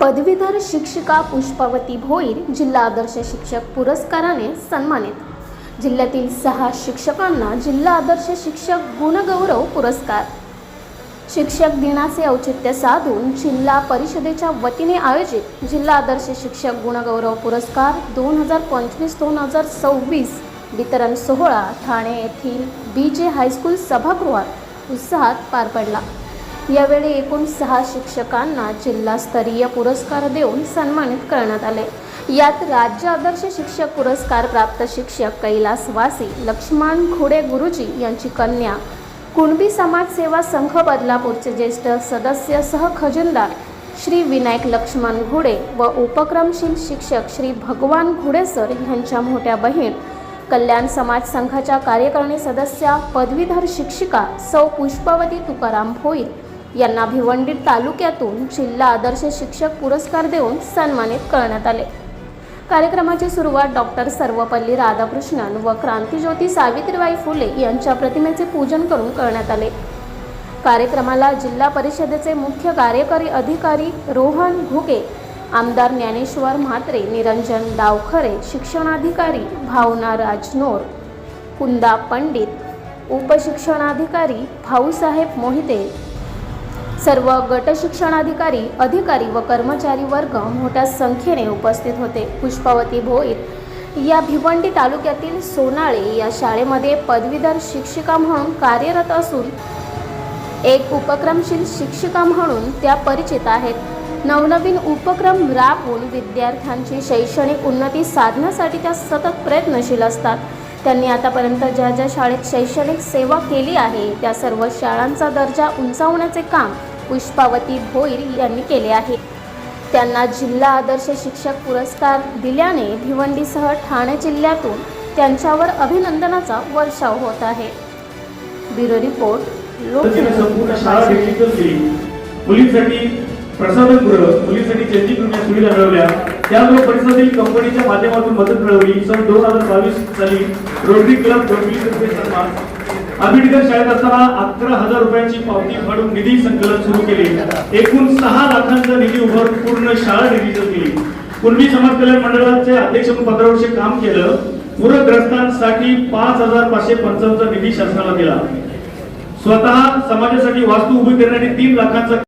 पदवीधर शिक्षिका पुष्पावती भोईर जिल्हा आदर्श शिक्षक पुरस्काराने सन्मानित. जिल्ह्यातील सहा शिक्षकांना जिल्हा आदर्श शिक्षक गुणगौरव पुरस्कार. शिक्षक दिनाचे औचित्य साधून जिल्हा परिषदेच्या वतीने आयोजित जिल्हा आदर्श शिक्षक गुणगौरव पुरस्कार दोन हजार पंचवीस दोन हजार सव्वीस वितरण सोहळा ठाणे येथील बी जे हायस्कूल सभागृहात उत्साहात पार पडला. यावेळी एकूण सहा शिक्षकांना जिल्हास्तरीय पुरस्कार देऊन सन्मानित करण्यात आले. यात राज्य आदर्श शिक्षक पुरस्कार प्राप्त शिक्षक कैलास वासी लक्ष्मण खुडे गुरुजी यांची कन्या कुणबी समाज सेवा संघ बदलापूरचे ज्येष्ठ सदस्य सह खजिनदार श्री विनायक लक्ष्मण घुडे व उपक्रमशील शिक्षक श्री भगवान घुडे सर यांच्या मोठ्या बहीण कल्याण समाज संघाच्या कार्यकारिणी सदस्या पदवीधर शिक्षिका सौ पुष्पावती तुकाराम भोईर यांना भिवंडी तालुक्यातून जिल्हा आदर्श शिक्षक पुरस्कार देऊन सन्मानित करण्यात आले. कार्यक्रमाची सुरुवात डॉक्टर सर्वपल्ली राधाकृष्णन व क्रांतीज्योती सावित्रीबाई फुले यांच्या प्रतिमेचे पूजन करून करण्यात आले. कार्यक्रमाला जिल्हा परिषदेचे मुख्य कार्यकारी अधिकारी रोहन घुगे आमदार ज्ञानेश्वर म्हात्रे निरंजन डावखरे शिक्षणाधिकारी भावना राजनोर कुंदा पंडित उपशिक्षणाधिकारी भाऊसाहेब मोहिते सर्व गट शिक्षणाधिकारी अधिकारी व कर्मचारी वर्ग मोठ्या संख्येने उपस्थित होते. पुष्पावती भोईर या भिवंडी तालुक्यातील सोनाळे या शाळेमध्ये पदवीधर शिक्षिका म्हणून कार्यरत असून एक उपक्रमशील शिक्षिका म्हणून त्या परिचित आहेत. नवनवीन उपक्रम राबवून विद्यार्थ्यांची शैक्षणिक उन्नती साधण्यासाठी त्या सतत प्रयत्नशील असतात. त्यांनी आतापर्यंत ज्या ज्या शाळेत शैक्षणिक सेवा केली आहे त्या सर्व शाळांचा दर्जा उंचावण्याचे काम पुष्पावती भोईर यांनी केले आहे. त्यांना जिल्हा आदर्श शिक्षक पुरस्कार दिल्याने भिवंडीसह ठाणे जिल्ह्यातून त्यांच्यावर अभिनंदनाचा वर्षाव होत आहे. ब्युरो रिपोर्ट मुलींसाठी प्रसाधनगृह मुलींसाठी चेंजिंग सुविधा मिळवल्या. त्यामुळे परिसरातील कंपनीच्या माध्यमातून मदत मिळवली. सन दोन हजार बावीस साली रोटरी क्लब तर्फे सन्मान. आंबेडकर शाळेत असताना अकरा हजार रुपयांची पावती फाडून निधी संकलन सुरू केले. एकूण सहा लाखांचा निधी उभारून पूर्ण शाळा डिजिटल केली. पूर्वी समाज कल्याण मंडळाचे अध्यक्ष म्हणून पंधरा वर्षे काम केलं पूरग्रस्तांसाठी पाच हजार पाचशे पंचावन्नचा निधी शासनाला दिला. स्वतः समाजासाठी वास्तू उभी करण्यासाठी तीन लाखांचा